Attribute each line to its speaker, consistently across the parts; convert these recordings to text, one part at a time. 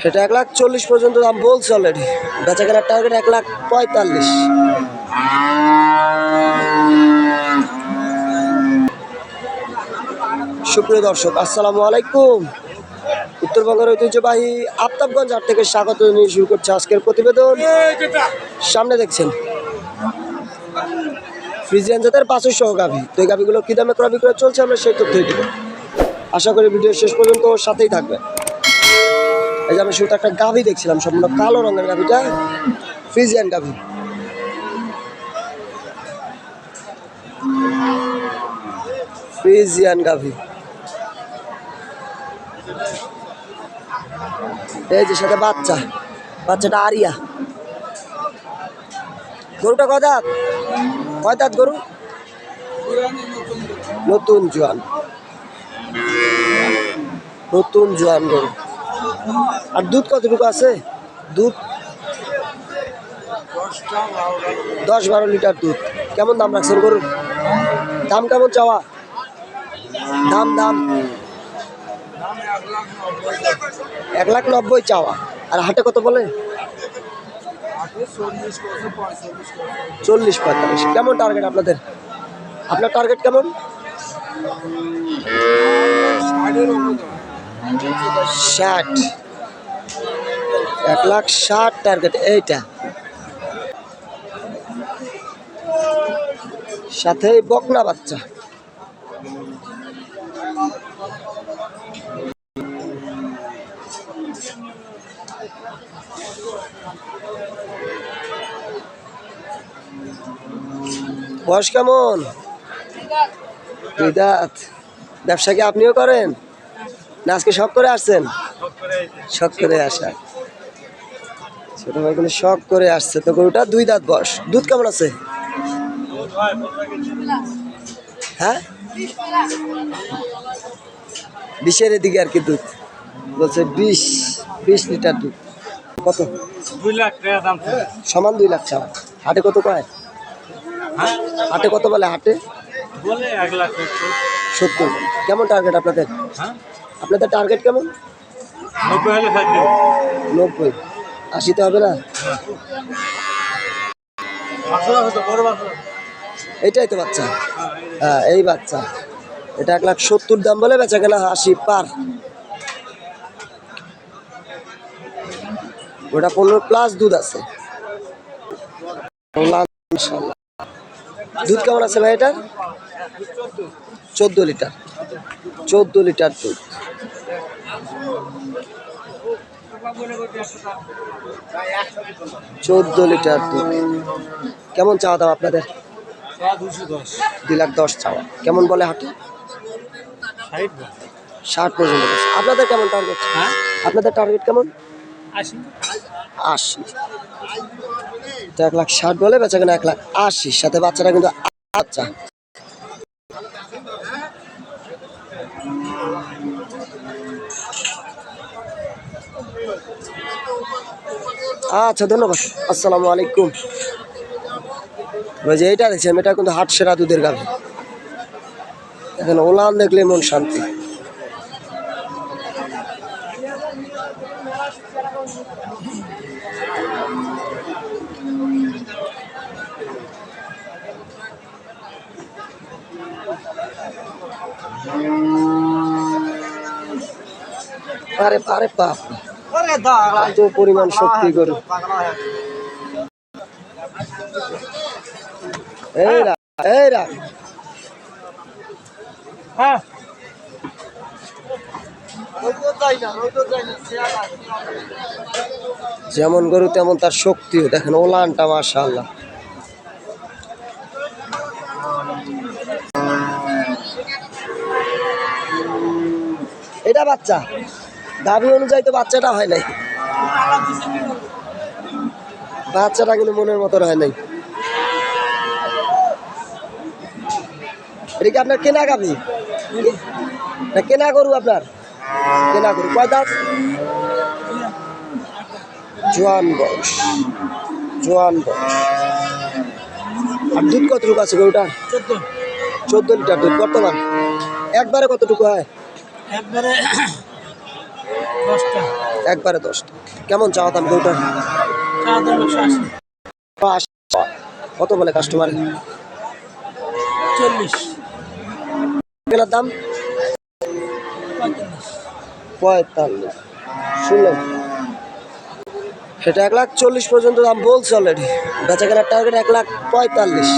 Speaker 1: সেটা এক লাখ চল্লিশ পর্যন্ত দাম বলছে অলরেডি বেচা কেনার টার্গেট এক লাখ পঁয়তাল্লিশ। সুপ্রিয় দর্শক, আসসালামু আলাইকুম। উত্তরবঙ্গের ঐতিহ্যবাহী আফতাবগঞ্জ হাট থেকে স্বাগত নিয়ে শুরু করছে আজকের প্রতিবেদন। সামনে দেখছেন। ফ্রিজিয়ান জাতের পাঁচশো সহ গাভি। তো এই গাভিগুলো কী দামে ক্রয় বিক্রয় চলছে আমরা সেই তথ্যই দেবো। আশা করি ভিডিও শেষ পর্যন্ত সাথেই থাকবে এই যে আমি শুরুতে একটা গাভি দেখছিলাম, সম্পূর্ণ কালো রঙের গাভিটা, ফ্রিজিয়ান গাভি। ফ্রিজিয়ান গাভি। এই যে সাথে বাচ্চা, বাচ্চাটা আরিয়া। গরুটা কয় দাঁত? কয় দাঁত গরু? নতুন জোয়ান। নতুন জোয়ান গরু। আর দুধ কতটুকু আছে? দুধ? দশ বারো লিটার দুধ। কেমন দাম রাখছেন গরুর দাম কেমন চাওয়া? দাম দাম। এক লাখ নব্বই চাওয়া। আর হাটে কত বলে? চল্লিশ পঁয়তাল্লিশ। কেমন টার্গেট আপনাদের? আপনার টার্গেট কেমন? ষাট। এক লাখ ষাট টার্গেট এইটা। সাথে বকনা বাচ্চা। বয়স কেমন? দুই দাঁত ব্যবসা কি আপনিও করেন? না আজকে শখ করে আসছেন? শখ করে আসা। ছোট ভাই কোনো শখ করে আসছে। তো গরুটা দুই দাঁত বয়স। দুধ কেমন আছে? হ্যাঁ বিশের এদিকে আর কি দুধ। বলছে বিশ বিশ লিটার দুধ। কত?
Speaker 2: দুই লাখ টাকা দাম
Speaker 1: সমান দুই লাখ টাকা হাটে কত কয়
Speaker 2: হ্যাঁ?
Speaker 1: হাটে কত বলে হাটে?
Speaker 2: বলে এক লাখ সত্তর।
Speaker 1: সত্তর। কেমন টার্গেট আপনাদের?
Speaker 2: হ্যাঁ?
Speaker 1: আপনাদের টার্গেট কেমন?
Speaker 2: নব্বই
Speaker 1: আশিতে হবে না? এটাই তো বাচ্চা। হ্যাঁ এই বাচ্চা। এটা এক লাখ সত্তর দাম বলে বেচা কেনা আশি পার। ওটা পনেরো প্লাস দুধ আছে। দুধ কেমন আছে ভাই এটার? চোদ্দ লিটার। চোদ্দ লিটার দুধ। চোদ্দ লিটার দুধ। কেমন চাওয়া দাম আপনাদের? দুই লাখ দশ চাওয়া। কেমন বলে হাটে?
Speaker 2: ষাট
Speaker 1: পর্যন্ত আপনাদের কেমন টার্গেট
Speaker 2: হ্যাঁ?
Speaker 1: আপনাদের টার্গেট কেমন?
Speaker 2: আশি।
Speaker 1: আশি। তো এক লাখ ষাট বলে বেচা কেনা এক লাখ আশি। সাথে বাচ্চারা কিন্তু আচ্ছা। আচ্ছা ধন্যবাদ। আসসালামু আলাইকুম। যে এটা দেখছেন, এটা কিন্তু হাট সেরা দুধের গাভী। এখন ওলান দেখলে মন শান্তি। আরে আরে বাপ এত পরিমাণ শক্তি গরু এই রাখ এই রাখ
Speaker 2: হ্যাঁ।
Speaker 1: যেমন গরু তেমন তার শক্তিও। দেখেন ওলানটা মাশাআল্লাহ। এটা বাচ্চা? দাবি অনুযায়ী তো বাচ্চাটা হয় নাই। বাচ্চাটা কিন্তু মনের মতো হয় নাই। এটা কি আপনার কেনা গাবি না কেনা গরু আপনার? কেনা গরু। কয় দাঁত? জোয়ান বয়স। জোয়ান বয়স। আর দুধ কতটুকু আছে গরুটা?
Speaker 2: চোদ্দ
Speaker 1: লিটার দুধ। বর্তমান? একবারে কতটুকু হয়?
Speaker 2: একবারে
Speaker 1: একবারে দশটা। কেমন চাওয়া দাম গরুটার। কত বলে কাস্টমার
Speaker 2: চল্লিশ।
Speaker 1: কেনার দাম?
Speaker 2: পঁয়তাল্লিশ।
Speaker 1: পঁয়তাল্লিশ। শুনলেন সেটা এক লাখ চল্লিশ পর্যন্ত দাম বলছে অলরেডি বেচা কেনার টার্গেট এক লাখ পঁয়তাল্লিশ।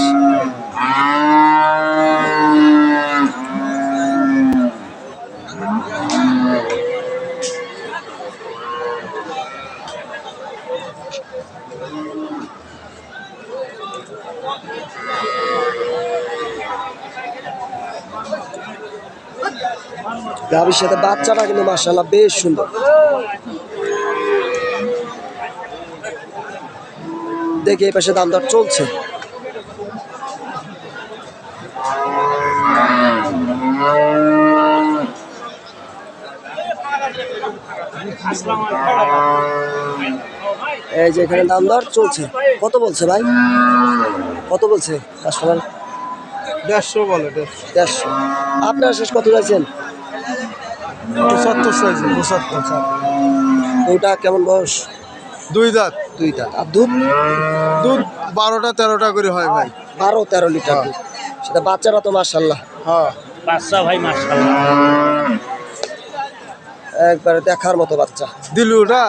Speaker 1: গাভীর সাথে বাচ্চাটা কিন্তু মার্শাল্লাহ বেশ সুন্দর। দেখি এই পাশে দাম দর চলছে এই যে এখানে দাম দর চলছে। কত বলছে ভাই? কত বলছে কাস্টমার
Speaker 2: দেড়শো বলে দেড়শো।
Speaker 1: আপনার শেষ কত চাইছেন?
Speaker 2: পঁচাত্তর সাইজ পঁচাত্তর।
Speaker 1: ওটা কেমন বয়স?
Speaker 2: দুই দাঁত।
Speaker 1: দুই দাঁত। আর দুধ?
Speaker 2: দুধ বারোটা তেরোটা করে হয় ভাই।
Speaker 1: বারো তেরো লিটার দুধ। সেটা বাচ্চারা তো মার্শাল্লাহ
Speaker 2: হ্যাঁ।
Speaker 3: বাচ্চা ভাই মাশাআল্লাহ।
Speaker 1: একবারে দেখার মতো বাচ্চা।
Speaker 2: দিলু ওটা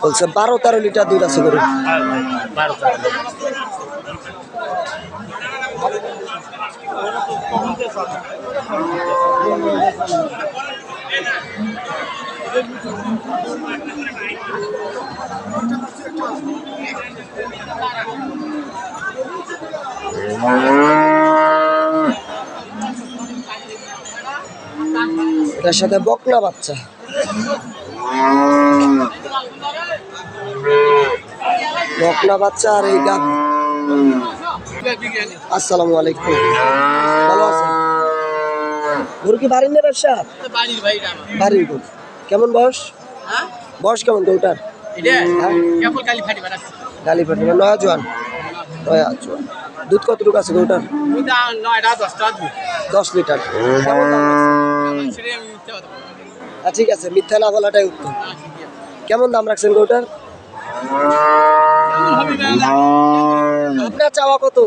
Speaker 1: বলছে বারো তেরো লিটার দুধ আছে গরু সাথে বকলা বাচ্চা। বকনা বাচ্চা আর এই গাভী আসসালামু আলাইকুম। ভালো আছেন? গরু কি বাড়ির না ব্যবসা?
Speaker 2: বাড়ির
Speaker 1: গরু কেমন বয়স? বয়স কেমন গরুটার হ্যাঁ? গালি ফাটি নয়া জোয়ান নয়া জোয়ান দুধ কতটুকু আছে গরুটার দশ লিটার। ঠিক আছে মিথ্যা না বলাটাই উত্তম। কেমন দাম রাখছেন গরুটার? আপনার চাওয়া কত?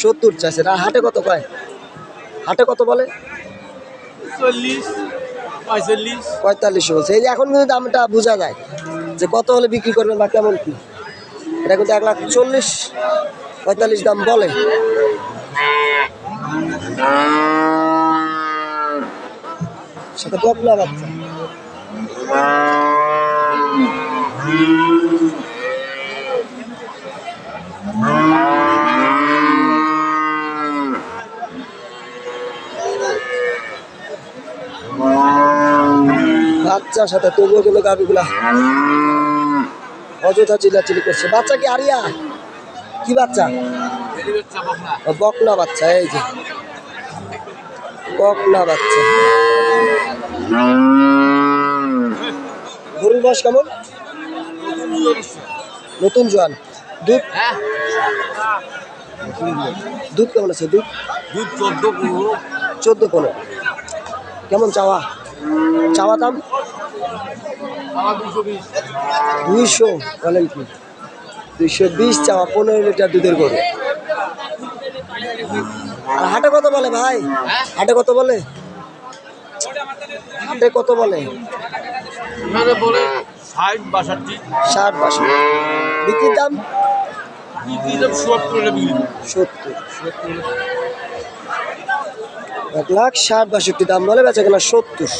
Speaker 2: সত্তর।
Speaker 1: চাইছে আর হাটে কত পায় হাটে কত বলে?
Speaker 2: পঁয়তাল্লিশ
Speaker 1: বলছে। এই যে এখন কিন্তু দামটা বোঝা যায় যে কত হলে বিক্রি করবেন বা কেমন কি। এটা কিন্তু এক লাখ চল্লিশ পঁয়তাল্লিশ দাম বলে। সেটা বকলা বাচ্চা বাচ্চার সাথে তবুও কিন্তু গাভিগুলা অযথা চিল্লাচিল্লি করছে। বাচ্চা কি আরিয়া? কি বাচ্চা? ও, বকনা বাচ্চা এই যে। বকনা বাচ্চা। গরুর বয়স কেমন? নতুন জোয়ান। দুধ? দুধ কেমন আছে? দুধ?
Speaker 2: দুধ চোদ্দ পনেরো।
Speaker 1: চোদ্দ পনেরো। কেমন চাওয়া? চাওয়া দাম? দুইশো বলেন কি? দুইশো বিশ চাওয়া পনেরো লিটার দুধের গরু। আর হাটে কত বলে ভাই? হাটে কত বলে? হাটে কত বলে?
Speaker 2: বলে ষাট বাষট্টি।
Speaker 1: ষাট বাষট্টি। বিক্রির দাম? এক লাখ ষাট বাষট্টি। দাম বলে বেচা কেনা সত্তর।